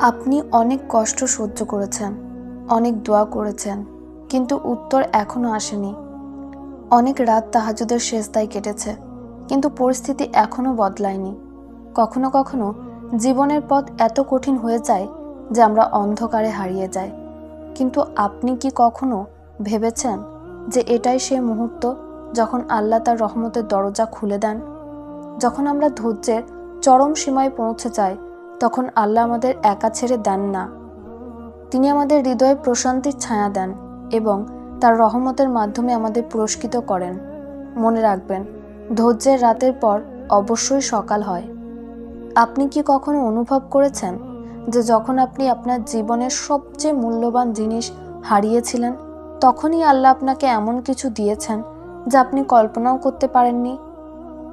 আপনি অনেক কষ্ট সহ্য করেছেন, অনেক দোয়া করেছেন, কিন্তু উত্তর এখনও আসেনি। অনেক রাত তাহাজুদের শেষদায় কেটেছে, কিন্তু পরিস্থিতি এখনও বদলায়নি। কখনো কখনো জীবনের পথ এত কঠিন হয়ে যায় যে আমরা অন্ধকারে হারিয়ে যাই। কিন্তু আপনি কি কখনো ভেবেছেন যে এটাই সেই মুহূর্ত যখন আল্লাহ তার রহমতের দরজা খুলে দেন? যখন আমরা ধৈর্যের চরম সীমায় পৌঁছে যাই তখন আল্লাহ আমাদের একা ছেড়ে দেন না। তিনি আমাদের হৃদয়ে প্রশান্তির ছায়া দেন এবং তার রহমতের মাধ্যমে আমাদের পুরস্কৃত করেন। মনে রাখবেন, ধৈর্যের রাতের পর অবশ্যই সকাল হয়। আপনি কি কখনো অনুভব করেছেন যে যখন আপনি আপনার জীবনের সবচেয়ে মূল্যবান জিনিস হারিয়েছিলেন, তখনই আল্লাহ আপনাকে এমন কিছু দিয়েছেন যা আপনি কল্পনাও করতে পারেননি?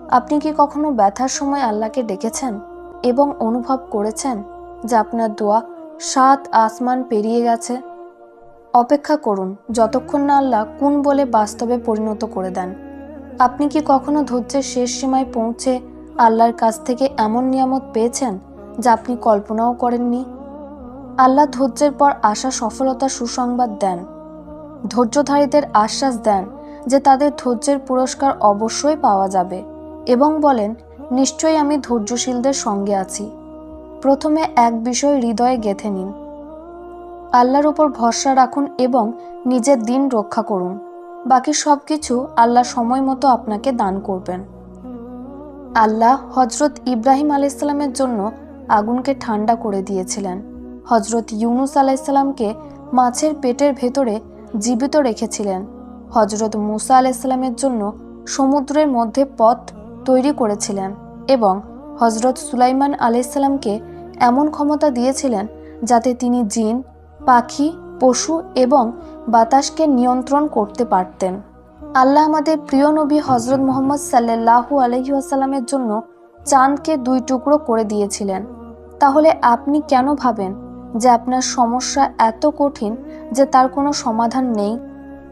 আপনি কি কখনো ব্যথার সময় আল্লাহকে ডেকেছেন? এবং অনুভব করেছেন যে আপনার দোয়া সাত আসমান পেরিয়ে গেছে। অপেক্ষা করুন, যতক্ষণ না আল্লাহ কোন বলে বাস্তবে পরিণত করে দেন। আপনি কি কখনো ধৈর্যের শেষ সীমায় পৌঁছে আল্লাহর কাছ থেকে এমন নিয়ামত পেয়েছেন যা আপনি কল্পনাও করেননি? আল্লাহ ধৈর্যের পর আসা সফলতা সুসংবাদ দেন। ধৈর্যধারীদের আশ্বাস দেন যে তাদের ধৈর্যের পুরস্কার অবশ্যই পাওয়া যাবে এবং বলেন নিশ্চয়ই আমি ধৈর্যশীলদের সঙ্গে আছি। প্রথমে এক বিষয় হৃদয়ে গেঁথে নিন। আল্লাহর উপর ভরসা রাখুন এবং নিজের দিন রক্ষা করুন। বাকি সব কিছু আল্লাহ সময় মতো আপনাকে দান করবেন। আল্লাহ হজরত ইব্রাহিম আলাইসাল্লামের জন্য আগুনকে ঠান্ডা করে দিয়েছিলেন। হজরত ইউনুস আলাইসাল্লামকে মাছের পেটের ভেতরে জীবিত রেখেছিলেন। হজরত মুসা আলাইসাল্লামের জন্য সমুদ্রের মধ্যে পথ তৈরি করেছিলেন এবং হজরত সুলাইমান আলাইসাল্লামকে এমন ক্ষমতা দিয়েছিলেন যাতে তিনি জিন, পাখি, পশু এবং বাতাসকে নিয়ন্ত্রণ করতে পারতেন। আল্লাহ আমাদের প্রিয় নবী হজরত মোহাম্মদ সাল্লাহু আলহিউসাল্লামের জন্য চাঁদকে দুই টুকরো করে দিয়েছিলেন। তাহলে আপনি কেন ভাবেন যে আপনার সমস্যা এত কঠিন যে তার কোনো সমাধান নেই?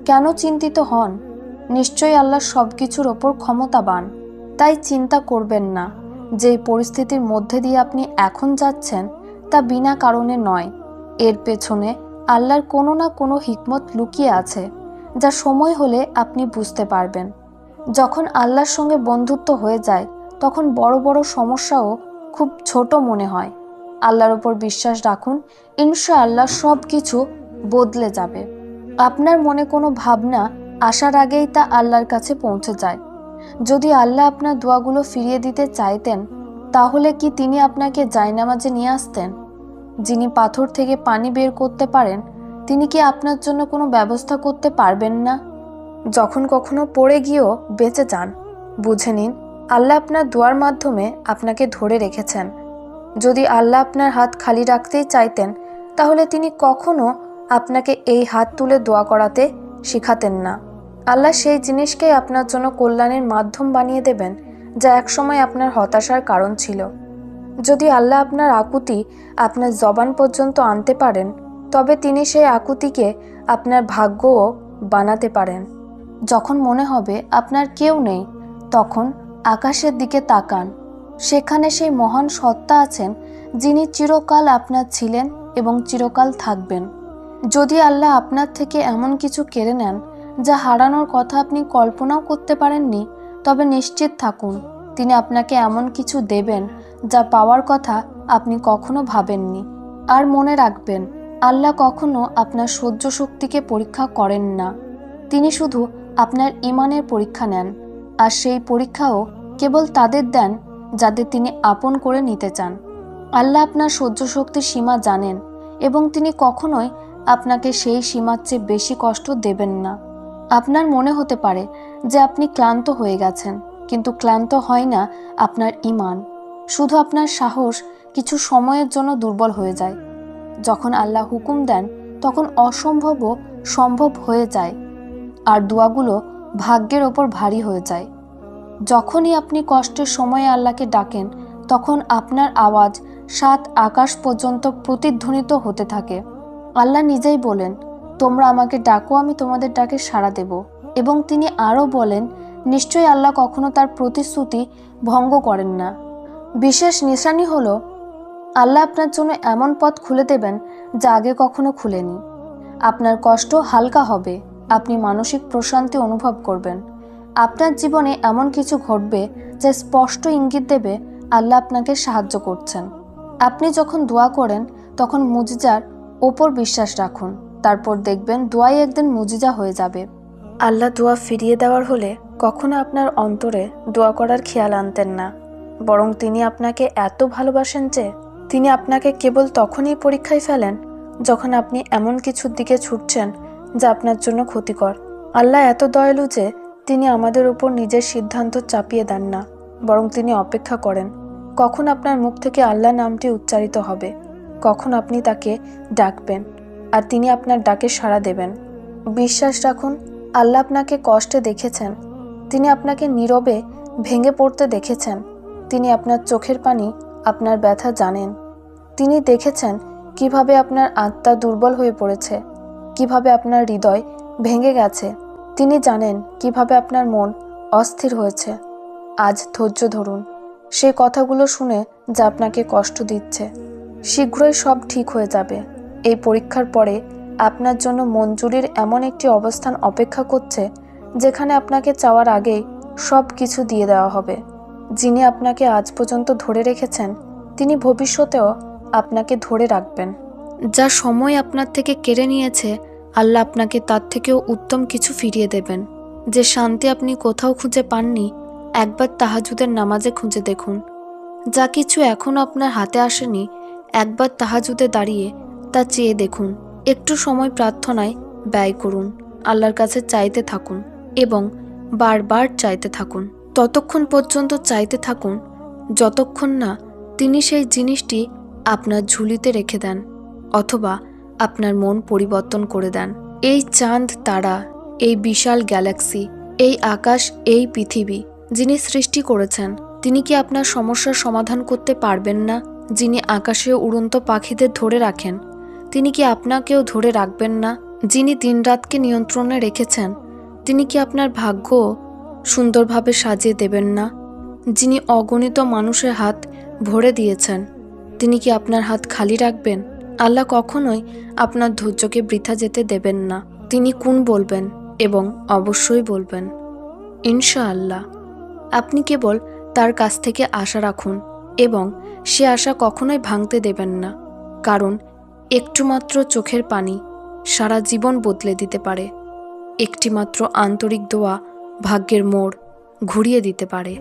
কেন চিন্তিত হন? নিশ্চয়ই আল্লাহ সব কিছুর ওপর ক্ষমতাবান। তাই চিন্তা করবেন না। যে পরিস্থিতির মধ্যে দিয়ে আপনি এখন যাচ্ছেন, তা বিনা কারণে নয়। এর পেছনে আল্লাহর কোনো না কোনো হিকমত লুকিয়ে আছে, যা সময় হলে আপনি বুঝতে পারবেন। যখন আল্লাহর সঙ্গে বন্ধুত্ব হয়ে যায়, তখন বড় বড় সমস্যাও খুব ছোট মনে হয়। আল্লাহর ওপর বিশ্বাস রাখুন ইনশা আল্লাহ সব কিছু বদলে যাবে। আপনার মনে কোনো ভাবনা আসার আগেই তা আল্লাহর কাছে পৌঁছে যায়। যদি আল্লাহ আপনার দোয়াগুলো ফিরিয়ে দিতে চাইতেন, তাহলে কি তিনি আপনাকে জায়নামাজে নিয়ে আসতেন? যিনি পাথর থেকে পানি বের করতে পারেন, তিনি কি আপনার জন্য কোনো ব্যবস্থা করতে পারবেন না? যখন কখনো পড়ে গিয়েও বেঁচে যান, বুঝে নিন, আল্লাহ আপনার দোয়ার মাধ্যমে আপনাকে ধরে রেখেছেন। যদি আল্লাহ আপনার হাত খালি রাখতেই চাইতেন, তাহলে তিনি কখনো আপনাকে এই হাত তুলে দোয়া করাতে শিখাতেন না। আল্লাহ সেই জিনিসকেই আপনার জন্য কল্যাণের মাধ্যম বানিয়ে দেবেন, যা একসময় আপনার হতাশার কারণ ছিল। যদি আল্লাহ আপনার আকুতি আপনার জবান পর্যন্ত আনতে পারেন, তবে তিনি সেই আকুতিকে আপনার ভাগ্যও বানাতে পারেন। যখন মনে হবে আপনার কেউ নেই, তখন আকাশের দিকে তাকান। সেখানে সেই মহান সত্তা আছেন, যিনি চিরকাল আপনার ছিলেন এবং চিরকাল থাকবেন। যদি আল্লাহ আপনার থেকে এমন কিছু কেড়ে নেন যা হারানোর কথা আপনি কল্পনাও করতে পারেননি, তবে নিশ্চিত থাকুন, তিনি আপনাকে এমন কিছু দেবেন যা পাওয়ার কথা আপনি কখনো ভাবেননি। আর মনে রাখবেন, আল্লাহ কখনো আপনার সহ্য শক্তিকে পরীক্ষা করেন না। তিনি শুধু আপনার ইমানের পরীক্ষা নেন, আর সেই পরীক্ষাও কেবল তাদের দেন যাদের তিনি আপন করে নিতে চান। আল্লাহ আপনার সহ্য শক্তির সীমা জানেন এবং তিনি কখনোই আপনাকে সেই সীমার চেয়ে বেশি কষ্ট দেবেন না। আপনার মনে হতে পারে যে আপনি ক্লান্ত হয়ে গেছেন, কিন্তু ক্লান্ত হয় না আপনার ইমান শুধু আপনার সাহস কিছু সময়ের জন্য দুর্বল হয়ে যায়। যখন আল্লাহ হুকুম দেন, তখন অসম্ভবও সম্ভব হয়ে যায় আর দোয়াগুলো ভাগ্যের ওপর ভারী হয়ে যায়। যখনই আপনি কষ্টের সময়ে আল্লাহকে ডাকেন, তখন আপনার আওয়াজ সাত আকাশ পর্যন্ত প্রতিধ্বনিত হতে থাকে। আল্লাহ নিজেই বলেন তোমরা আমাকে ডাকো, আমি তোমাদের ডাকে সাড়া দেব। এবং তিনি আরও বলেন, নিশ্চয়ই আল্লাহ কখনো তার প্রতিশ্রুতি ভঙ্গ করেন না। বিশেষ নিশানি হলো, আল্লাহ আপনার জন্য এমন পথ খুলে দেবেন যা আগে কখনো খুলেনি। আপনার কষ্ট হালকা হবে, আপনি মানসিক প্রশান্তি অনুভব করবেন। আপনার জীবনে এমন কিছু ঘটবে যা স্পষ্ট ইঙ্গিত দেবে আল্লাহ আপনাকে সাহায্য করছেন। আপনি যখন দোয়া করেন, তখন মুজিজার ওপর বিশ্বাস রাখুন। তারপর দেখবেন দোয়াই একদিন মুজিজা হয়ে যাবে। আল্লাহ দোয়া ফিরিয়ে দেওয়ার হলে কখনো আপনার অন্তরে দোয়া করার খেয়াল আনতেন না। বরং তিনি আপনাকে এত ভালোবাসেন যে, তিনি আপনাকে কেবল তখনই পরীক্ষায় ফেলেন যখন আপনি এমন কিছুর দিকে ছুটছেন যা আপনার জন্য ক্ষতিকর। আল্লাহ এত দয়ালু যে, তিনি আমাদের উপর নিজের সিদ্ধান্ত চাপিয়ে দেন না, বরং তিনি অপেক্ষা করেন। কখন আপনার মুখ থেকে আল্লাহ নামটি উচ্চারিত হবে? কখন আপনি তাকে ডাকবেন? আর তিনি আপনার ডাকে সাড়া দেবেন। বিশ্বাস রাখুন, আল্লাহ আপনাকে কষ্টে দেখেছেন। তিনি আপনাকে নীরবে ভেঙে পড়তে দেখেছেন। তিনি আপনার চোখের পানি, আপনার ব্যথা জানেন। তিনি দেখেছেন কীভাবে আপনার আত্মা দুর্বল হয়ে পড়েছে, কীভাবে আপনার হৃদয় ভেঙে গেছে। তিনি জানেন কীভাবে আপনার মন অস্থির হয়েছে। আজ ধৈর্য ধরুন। সে কথাগুলো শুনে যা আপনাকে কষ্ট দিচ্ছে, শীঘ্রই সব ঠিক হয়ে যাবে। এই পরীক্ষার পরে আপনার জন্য মঞ্জুরির এমন একটি অবস্থান অপেক্ষা করছে, যেখানে আপনাকে চাওয়ার আগেই সব কিছু দিয়ে দেওয়া হবে। যিনি আপনাকে আজ পর্যন্ত ধরে রেখেছেন, তিনি ভবিষ্যতেও আপনাকে ধরে রাখবেন। যা সময় আপনার থেকে কেড়ে নিয়েছে, আল্লাহ আপনাকে তার থেকেও উত্তম কিছু ফিরিয়ে দেবেন। যে শান্তি আপনি কোথাও খুঁজে পাননি, একবার তাহাজুদের নামাজে খুঁজে দেখুন। যা কিছু এখনও আপনার হাতে আসেনি, একবার তাহাজুদে দাঁড়িয়ে তা চেয়ে দেখুন, একটু সময় প্রার্থনায় ব্যয় করুন, আল্লাহর কাছে চাইতে থাকুন এবং বারবার চাইতে থাকুন। ততক্ষণ পর্যন্ত চাইতে থাকুন, যতক্ষণ না তিনি সেই জিনিসটি আপনার ঝুলিতে রেখে দেন অথবা আপনার মন পরিবর্তন করে দেন। এই চাঁদ তারা, এই বিশাল গ্যালাক্সি, এই আকাশ, এই পৃথিবী যিনি সৃষ্টি করেছেন, তিনি কি আপনার সমস্যার সমাধান করতে পারবেন না, যিনি আকাশে উড়ন্ত পাখিদের ধরে রাখেন? তিনি কি আপনাকেও ধরে রাখবেন না, যিনি দিনরাতকে নিয়ন্ত্রণে রেখেছেন? তিনি কি আপনার ভাগ্য সুন্দরভাবে সাজিয়ে দেবেন না, যিনি অগণিত মানুষের হাত ভরে দিয়েছেন? তিনি কি আপনার হাত খালি রাখবেন? আল্লাহ কখনোই আপনার ধৈর্যকে বৃথা যেতে দেবেন না। তিনি কোন বলবেন এবং অবশ্যই বলবেন, ইনশাআল্লাহ। আপনি কেবল তার কাছ থেকে আশা রাখুন এবং সে আশা কখনোই ভাঙতে দেবেন না, কারণ একটুমাত্র চোখের পানি সারা জীবন বদলে দিতে পারে। একটিমাত্র আন্তরিক দোয়া ভাগ্যের মোড় ঘুরিয়ে দিতে পারে।